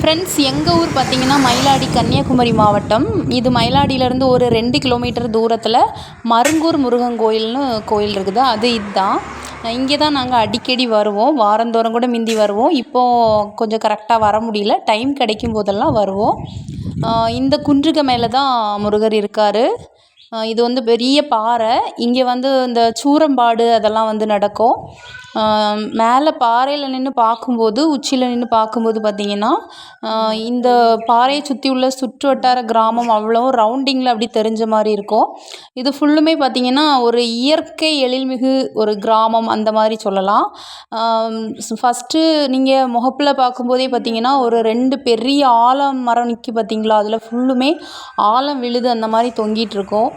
Friends எங்கள் ஊர் பார்த்திங்கன்னா மயிலாடி கன்னியாகுமரி மாவட்டம். இது மயிலாடியிலேருந்து ஒரு ரெண்டு கிலோமீட்டர் தூரத்தில் மருங்கூர் முருகன் கோயில்னு கோயில் இருக்குது. அது இதுதான். இங்கே தான் நாங்கள் அடிக்கடி வருவோம். வாரந்தோறும் கூட முந்தி வருவோம். இப்போது கொஞ்சம் கரெக்டாக வர முடியல. டைம் கிடைக்கும் போதெல்லாம் வருவோம். இந்த குன்றுக மேலே தான் முருகர் இருக்கார். இது வந்து பெரிய பாறை. இங்கே வந்து இந்த சூரம்பாடு அதெல்லாம் வந்து நடக்கும். மேலே பாறையில் நின்று பார்க்கும்போது உச்சியில் நின்று பார்க்கும்போது பார்த்திங்கன்னா இந்த பாறையை சுற்றி உள்ள சுற்று வட்டார கிராமம் அவ்வளவும் ரவுண்டிங்கில் அப்படி தெரிஞ்ச மாதிரி இருக்கும். இது ஃபுல்லுமே பார்த்திங்கன்னா ஒரு இயற்கை எழில்மிகு ஒரு கிராமம் அந்த மாதிரி சொல்லலாம். ஃபஸ்ட்டு நீங்கள் முகப்பில் பார்க்கும்போதே பார்த்திங்கன்னா ஒரு ரெண்டு பெரிய ஆலம் மரம் நிற்கி பார்த்திங்களா? அதில் ஃபுல்லுமே ஆலம் விழுது அந்த மாதிரி தொங்கிட்டுருக்கும்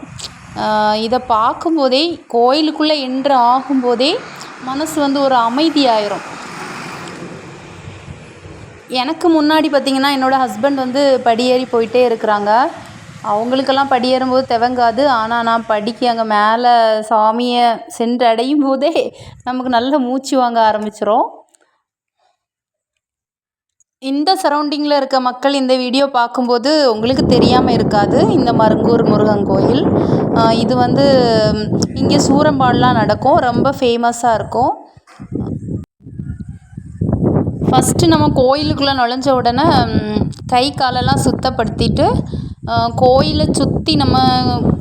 இதை பார்க்கும்போதே கோயிலுக்குள்ளே என்ட்ரு ஆகும்போதே மனசு வந்து ஒரு அமைதியாயிரும். எனக்கு முன்னாடி பார்த்திங்கன்னா என்னோடய ஹஸ்பண்ட் வந்து படியேறி போயிட்டே இருக்கிறாங்க. அவங்களுக்கெல்லாம் படியேறும்போது ஏறும்போது ஆனால் நான் படிக்க அங்கே மேலே சாமியை சென்று அடையும் போதே நமக்கு நல்ல மூச்சு வாங்க ஆரம்பிச்சிரும். இந்த சரௌண்டிங்கில் இருக்க மக்கள் இந்த வீடியோ பார்க்கும்போது உங்களுக்கு தெரியாமல் இருக்காது. இந்த மருங்கூர் முருகன் கோயில். இது வந்து இங்கே சூரம்பாடெலாம் நடக்கும். ரொம்ப ஃபேமஸாக இருக்கும். ஃபஸ்ட்டு நம்ம கோயிலுக்குள்ளே நுழைஞ்ச உடனே கை காலெல்லாம் சுத்தப்படுத்திட்டு கோயிலை சுற்றி நம்ம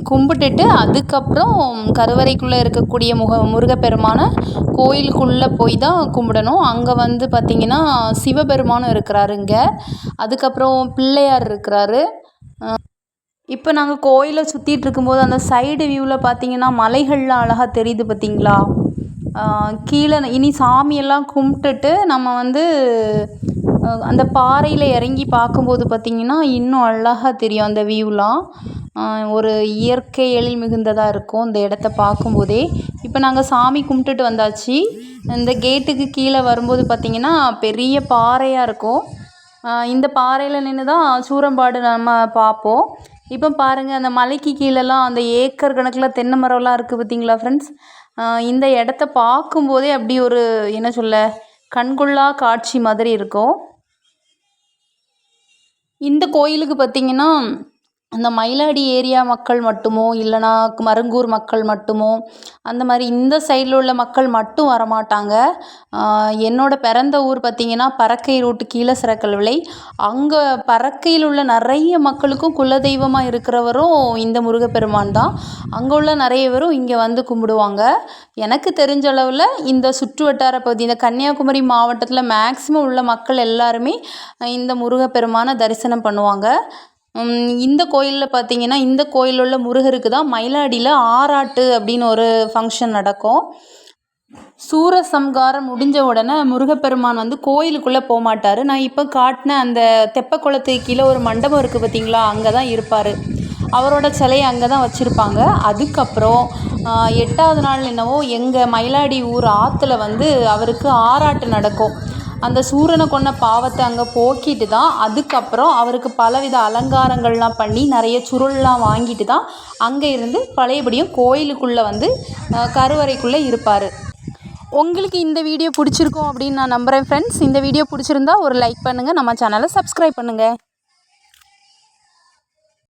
கும்பிட்டுட்டு அதுக்கப்புறம் கருவறைக்குள்ளே இருக்கக்கூடிய முக முருகப்பெருமானை கோயிலுக்குள்ளே போய் தான் கும்பிடணும். அங்கே வந்து பார்த்திங்கன்னா சிவபெருமானும் இருக்கிறாரு இங்கே. அதுக்கப்புறம் பிள்ளையார் இருக்கிறாரு. இப்போ நாங்கள் கோயிலை சுற்றிட்டு இருக்கும்போது அந்த சைடு வியூவில் பார்த்திங்கன்னா மலைகள்லாம் அழகாக தெரியுது பார்த்திங்களா கீழே இனி சாமியெல்லாம் கும்பிட்டுட்டு நம்ம வந்து அந்த பாறையில் இறங்கி பார்க்கும்போது பார்த்திங்கன்னா இன்னும் அழகாக தெரியும் அந்த வியூலாம் ஒரு இயற்கை எழில் மிகுந்ததாக இருக்கும் இந்த இடத்த பார்க்கும்போதே. இப்போ நாங்கள் சாமி கும்பிட்டுட்டு வந்தாச்சு. இந்த கேட்டுக்கு கீழே வரும்போது பார்த்திங்கன்னா பெரிய பாறையாக இருக்கும். இந்த பாறையில் நின்று தான் சூரம்பாடு நம்ம பார்ப்போம். இப்போ பாருங்கள் அந்த மலைக்கு கீழெல்லாம் அந்த ஏக்கர் கணக்கில் தென்னை மரம்லாம் இருக்குது பார்த்தீங்களா ஃப்ரெண்ட்ஸ் இந்த இடத்த பார்க்கும்போதே அப்படி ஒரு என்ன சொல்ல கண்கொள்ளா காட்சி மாதிரி இருக்கும். இந்த கோயிலுக்கு பார்த்திங்கன்னா அந்த மயிலாடி ஏரியா மக்கள் மட்டுமோ இல்லைனா மருங்கூர் மக்கள் மட்டுமோ அந்த மாதிரி இந்த சைடில் உள்ள மக்கள் மட்டும் வரமாட்டாங்க. என்னோடய பிறந்த ஊர் பார்த்திங்கன்னா பறக்கை ரூட்டு கீழே விலை அங்கே பறக்கையில் உள்ள நிறைய மக்களுக்கும் குலதெய்வமாக இருக்கிறவரும் இந்த முருகப்பெருமான் தான். அங்கே உள்ள நிறைய பேரும் இங்கே வந்து கும்பிடுவாங்க. எனக்கு தெரிஞ்ச அளவில் இந்த சுற்று வட்டார பகுதி இந்த கன்னியாகுமரி மாவட்டத்தில் மேக்ஸிமம் உள்ள மக்கள் எல்லாருமே இந்த முருகப்பெருமானை தரிசனம் பண்ணுவாங்க. இந்த கோயிலில் பார்த்தீங்கன்னா இந்த கோயிலில் உள்ள முருகருக்கு தான் மயிலாடியில் ஆராட்டு அப்படின்னு ஒரு ஃபங்க்ஷன் நடக்கும். சூரசம்காரம் முடிஞ்ச உடனே முருகப்பெருமான் வந்து கோயிலுக்குள்ளே போக மாட்டார். நான் இப்போ காட்டின அந்த தெப்ப குளத்துக்கு கீழே ஒரு மண்டபம் இருக்குது பார்த்தீங்களா அங்கே தான் இருப்பார். அவரோட சிலையை அங்கே தான் வச்சுருப்பாங்க. அதுக்கப்புறம் எட்டாவது நாள் என்னவோ எங்கள் மயிலாடி ஊர் ஆற்றுல வந்து அவருக்கு ஆராட்டு நடக்கும். அந்த சூரனை கொன்ன பாவத்தை அங்கே போக்கிட்டு தான் அதுக்கப்புறம் அவருக்கு பலவித அலங்காரங்கள்லாம் பண்ணி நிறைய சுருள்லாம் வாங்கிட்டு தான் அங்கே இருந்து பழையபடியும் கோயிலுக்குள்ளே வந்து கருவறைக்குள்ளே இருப்பார். உங்களுக்கு இந்த வீடியோ பிடிச்சிருக்கும் அப்படின்னு நான் நம்புகிறேன் ஃப்ரெண்ட்ஸ் இந்த வீடியோ பிடிச்சிருந்தா ஒரு லைக் பண்ணுங்கள் நம்ம சேனலை சப்ஸ்கிரைப் பண்ணுங்கள்